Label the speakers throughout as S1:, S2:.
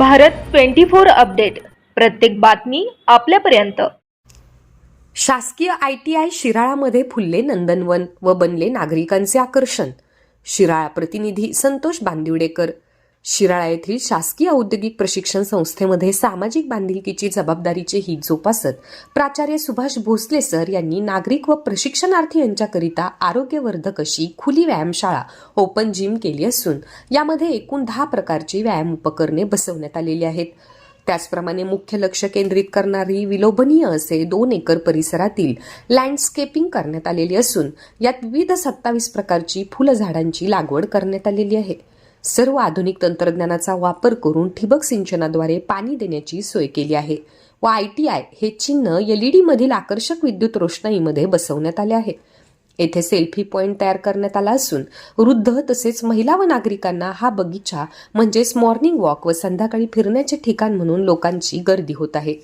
S1: Bharat twenty four update. प्रत्येक बातमी आपल्यापर्यंत.
S2: शासकीय आय टी आय शिराळामध्ये फुलले नंदनवन व बनले नागरिकांचे आकर्षण. शिराळा प्रतिनिधी संतोष बांदिवडेकर शिराळा येथील शासकीय औद्योगिक प्रशिक्षण संस्थेमध्ये सामाजिक बांधिलकीची जबाबदारीचे ही जोपासत प्राचार्य सुभाष भोसले सर यांनी नागरिक व प्रशिक्षणार्थी यांच्याकरिता आरोग्यवर्धक अशी खुली व्यायामशाळा ओपन जिम केली असून यामध्ये एकूण दहा प्रकारची व्यायाम उपकरणे बसवण्यात आलेली आहेत. त्याचप्रमाणे मुख्य लक्ष केंद्रित करणारी विलोभनीय असे दोन एकर परिसरातील लँडस्केपिंग करण्यात आलेली असून यात विविध सत्तावीस प्रकारची फुलझाडांची लागवड करण्यात आलेली आहे. सर्व आधुनिक तंत्रज्ञानाचा वापर करून ठिबक सिंचनाद्वारे पाणी देण्याची सोय केली आहे. व आय टी आय हे चिन्ह एलईडी मधील आकर्षक विद्युत रोषणाईमध्ये बसवण्यात आले आहे. येथे सेल्फी पॉइंट तयार करण्यात आला असून वृद्ध तसेच महिला व नागरिकांना हा बगीचा म्हणजेच मॉर्निंग वॉक व संध्याकाळी फिरण्याचे ठिकाण म्हणून लोकांची गर्दी होत आहे.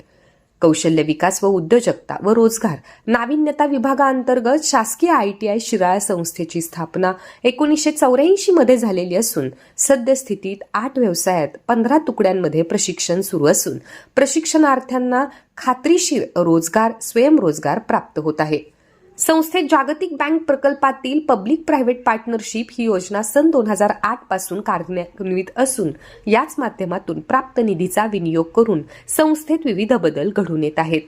S2: कौशल्य विकास व उद्योजकता व रोजगार नाविन्यता विभागाअंतर्गत शासकीय आय टी आय शिराळा संस्थेची स्थापना एकोणीसशे चौऱ्याऐंशी मध्ये झालेली असून सद्यस्थितीत आठ व्यवसायात पंधरा तुकड्यांमध्ये प्रशिक्षण सुरू असून प्रशिक्षणार्थ्यांना खात्रीशीर रोजगार स्वयंरोजगार प्राप्त होत आहे. संस्थेत जागतिक बँक प्रकल्पातील पब्लिक प्रायव्हेट पार्टनरशिप ही योजना सन दोन हजार आठपासून कार्यान्वित असून याच माध्यमातून प्राप्त निधीचा विनियोग करून संस्थेत विविध बदल घडून येत आहेत.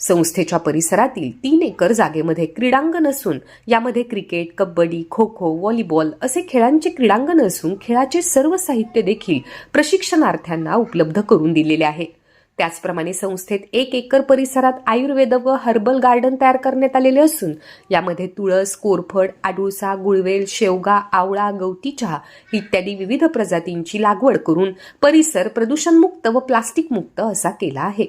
S2: संस्थेच्या परिसरातील तीन एकर जागेमध्ये क्रीडांगण असून यामध्ये क्रिकेट कबड्डी खो खो व्हॉलीबॉल असे खेळांचे क्रीडांगण असून खेळाचे सर्व साहित्य देखील प्रशिक्षणार्थ्यांना उपलब्ध करून दिलेले आहे. त्याचप्रमाणे संस्थेत एक एकर परिसरात आयुर्वेद व हर्बल गार्डन तयार करण्यात आलेले असून यामध्ये तुळस कोरफड आडुळसा गुळवेल शेवगा आवळा गवती चहा इत्यादी विविध प्रजातींची लागवड करून परिसर प्रदूषणमुक्त व प्लास्टिक मुक्त असा केला आहे.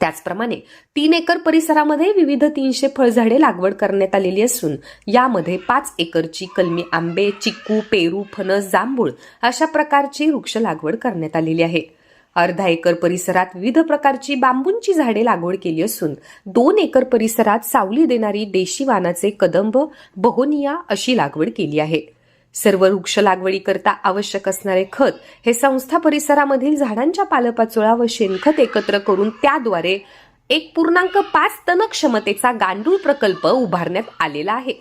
S2: त्याचप्रमाणे तीन एकर परिसरामध्ये विविध तीनशे फळझाडे लागवड करण्यात आलेली असून यामध्ये पाच एकरची कलमी आंबे चिक्कू पेरू फणस जांभूळ अशा प्रकारची वृक्ष लागवड करण्यात आलेली आहे. अर्धा एकर परिसरात विविध प्रकारची बांबूंची झाडे लागवड केली असून दोन एकर परिसरात सावली देणारी देशी वानाचे कदंब बहोनिया अशी लागवड केली आहे. सर्व वृक्ष लागवडीकरता आवश्यक असणारे खत हे संस्था परिसरामधील झाडांच्या पालपाचोळा व शेणखत एकत्र करून त्याद्वारे एक पूर्णांक पाच टन क्षमतेचा गांडूळ प्रकल्प उभारण्यात आलेला आहे.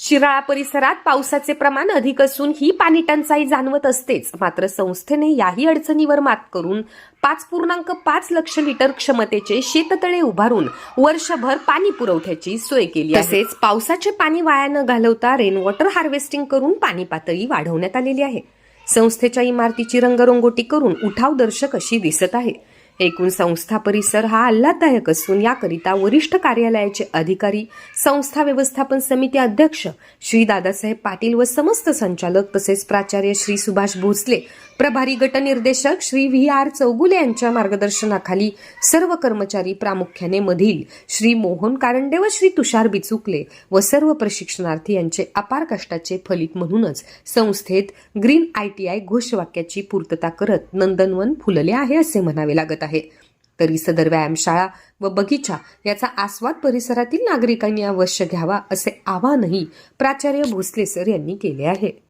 S2: शिराळा परिसरात पावसाचे प्रमाण अधिक असून ही पाणी टंचाई जाणवत असतेच. मात्र संस्थेने याही अडचणीवर मात करून पाच पूर्णांक पाच लक्ष लिटर क्षमतेचे शेततळे उभारून वर्षभर पाणी पुरवठ्याची सोय केली तसेच पावसाचे पाणी वाया न घालवता रेनवॉटर हार्वेस्टिंग करून पाणी पातळी वाढवण्यात आलेली आहे. संस्थेच्या इमारतीची रंगरंगोटी करून उठाव दर्शक अशी दिसत आहे. एकूण संस्था परिसर हा आल्हाददायक असून याकरिता वरिष्ठ कार्यालयाचे अधिकारी संस्था व्यवस्थापन समिती अध्यक्ष श्री दादासाहेब पाटील व समस्त संचालक तसेच प्राचार्य श्री सुभाष भोसले प्रभारी गटनिर्देशक श्री व्ही आर चौगुले यांच्या मार्गदर्शनाखाली सर्व कर्मचारी प्रामुख्याने मधील श्री मोहन कारंडे व श्री तुषार बिचुकले व सर्व प्रशिक्षणार्थी यांचे अपार कष्टाचे फलित म्हणूनच संस्थेत ग्रीन आय टी आय घोषवाक्याची पूर्तता करत नंदनवन फुलले आहे असे म्हणावे लागत आहे. तरी सदर व्यायामशाळा व बगीचा याचा आस्वाद परिसरातील नागरिकांनी अवश्य घ्यावा असे आवाहनही प्राचार्य भोसले सर यांनी केले आहे.